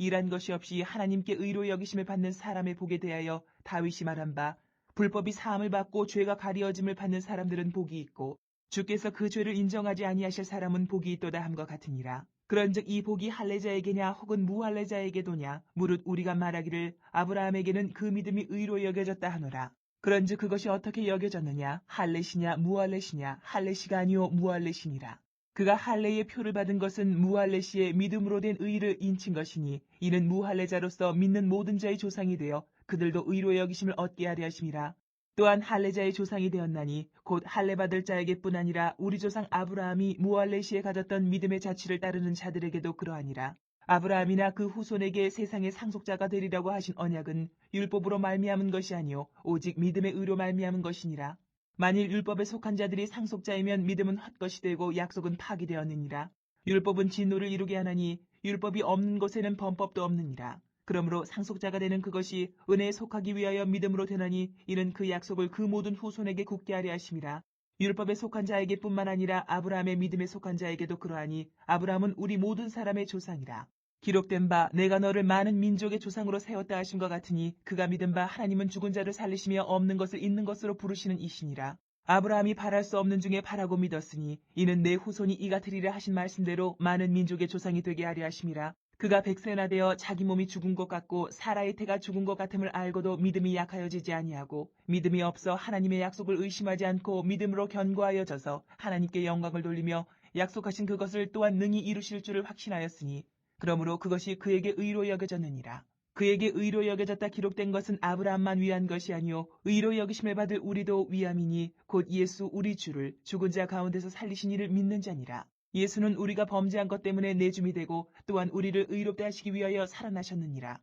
일한 것이 없이 하나님께 의로 여기심을 받는 사람의 복에 대하여 다윗이 말한 바 불법이 사함을 받고 죄가 가리어짐을 받는 사람들은 복이 있고 주께서 그 죄를 인정하지 아니하실 사람은 복이 있도다 함과 같으니라. 그런즉 이 복이 할례자에게냐 혹은 무할례자에게도냐 무릇 우리가 말하기를 아브라함에게는 그 믿음이 의로 여겨졌다 하노라. 그런즉 그것이 어떻게 여겨졌느냐 할례시냐 무할례시냐 할례시가 아니요 무할례시니라. 그가 할례의 표를 받은 것은 무할례시의 믿음으로 된 의를 인친 것이니 이는 무할례자로서 믿는 모든 자의 조상이 되어 그들도 의로 여기심을 얻게 하려 하심이라. 또한 할례자의 조상이 되었나니 곧 할례 받을 자에게뿐 아니라 우리 조상 아브라함이 무할례시에 가졌던 믿음의 자취를 따르는 자들에게도 그러하니라. 아브라함이나 그 후손에게 세상의 상속자가 되리라고 하신 언약은 율법으로 말미암은 것이 아니요 오직 믿음의 의로 말미암은 것이니라. 만일 율법에 속한 자들이 상속자이면 믿음은 헛것이 되고 약속은 파기되었느니라. 율법은 진노를 이루게 하나니 율법이 없는 곳에는 범법도 없느니라. 그러므로 상속자가 되는 그것이 은혜에 속하기 위하여 믿음으로 되나니 이는 그 약속을 그 모든 후손에게 굳게 하려 하심이라. 율법에 속한 자에게뿐만 아니라 아브라함의 믿음에 속한 자에게도 그러하니 아브라함은 우리 모든 사람의 조상이라. 기록된 바 내가 너를 많은 민족의 조상으로 세웠다 하신 것 같으니 그가 믿은 바 하나님은 죽은 자를 살리시며 없는 것을 있는 것으로 부르시는 이시니라. 아브라함이 바랄 수 없는 중에 바라고 믿었으니 이는 내 후손이 이 같으리라 하신 말씀대로 많은 민족의 조상이 되게 하려 하심이라. 그가 백세나 되어 자기 몸이 죽은 것 같고 사라의 태가 죽은 것 같음을 알고도 믿음이 약하여지지 아니하고 믿음이 없어 하나님의 약속을 의심하지 않고 믿음으로 견고하여져서 하나님께 영광을 돌리며 약속하신 그것을 또한 능히 이루실 줄을 확신하였으니 그러므로 그것이 그에게 의로 여겨졌느니라. 그에게 의로 여겨졌다 기록된 것은 아브라함만 위한 것이 아니요 의로 여기심을 받을 우리도 위함이니 곧 예수 우리 주를 죽은 자 가운데서 살리신 이를 믿는 자니라. 예수는 우리가 범죄한 것 때문에 내줌이 되고 또한 우리를 의롭게 하시기 위하여 살아나셨느니라.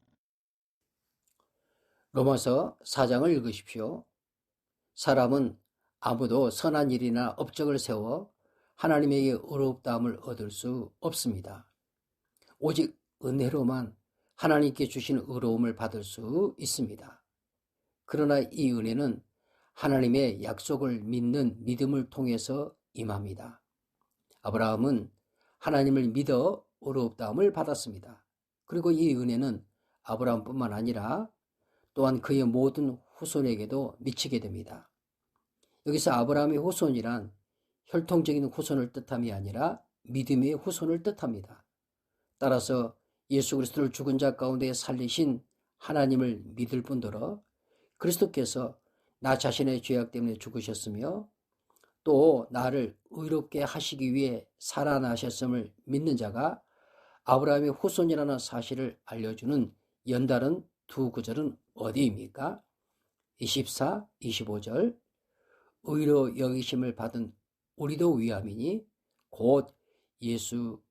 로마서 4장을 읽으십시오. 사람은 아무도 선한 일이나 업적을 세워 하나님에게 의롭다함을 얻을 수 없습니다. 오직 은혜로만 하나님께 주신 의로움을 받을 수 있습니다. 그러나 이 은혜는 하나님의 약속을 믿는 믿음을 통해서 임합니다. 아브라함은 하나님을 믿어 의롭다함을 받았습니다. 그리고 이 은혜는 아브라함뿐만 아니라 또한 그의 모든 후손에게도 미치게 됩니다. 여기서 아브라함의 후손이란 혈통적인 후손을 뜻함이 아니라 믿음의 후손을 뜻합니다. 따라서 예수 그리스도를 죽은 자 가운데 살리신 하나님을 믿을 뿐더러 그리스도께서 나 자신의 죄악 때문에 죽으셨으며 또 나를 의롭게 하시기 위해 살아나셨음을 믿는 자가 아브라함의 후손이라는 사실을 알려주는 연달은 두 구절은 어디입니까? 24, 25절 의로 여기심을 받은 우리도 위함이니 곧 예수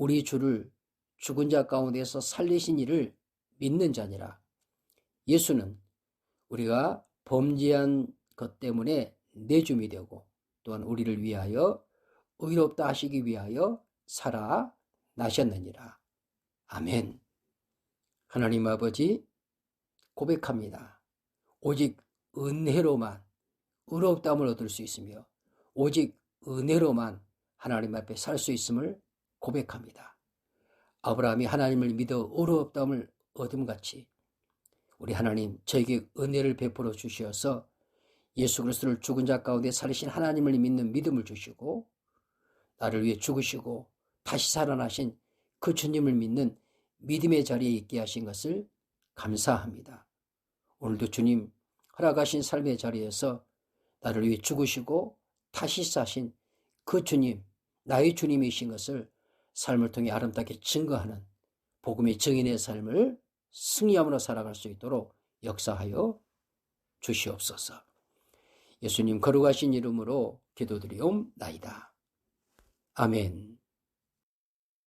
우리 주를 죽은 자 가운데서 살리신 이를 믿는 자니라. 예수는 우리가 범죄한 것 때문에 내줌이 되고 또한 우리를 위하여 의롭다 하시기 위하여 살아 나셨느니라. 아멘. 하나님 아버지 고백합니다. 오직 은혜로만 의롭다함을 얻을 수 있으며 오직 은혜로만 하나님 앞에 살 수 있음을 고백합니다. 아브라함이 하나님을 믿어 의롭다함을 얻음같이 우리 하나님 저에게 은혜를 베풀어 주시어서 예수 그리스도를 죽은 자 가운데 살리신 하나님을 믿는 믿음을 주시고 나를 위해 죽으시고 다시 살아나신 그 주님을 믿는 믿음의 자리에 있게 하신 것을 감사합니다. 오늘도 주님 허락하신 삶의 자리에서 나를 위해 죽으시고 다시 사신 그 주님, 나의 주님이신 것을 삶을 통해 아름답게 증거하는 복음의 증인의 삶을 승리함으로 살아갈 수 있도록 역사하여 주시옵소서. 예수님 거룩하신 이름으로 기도드리옵나이다. 아멘.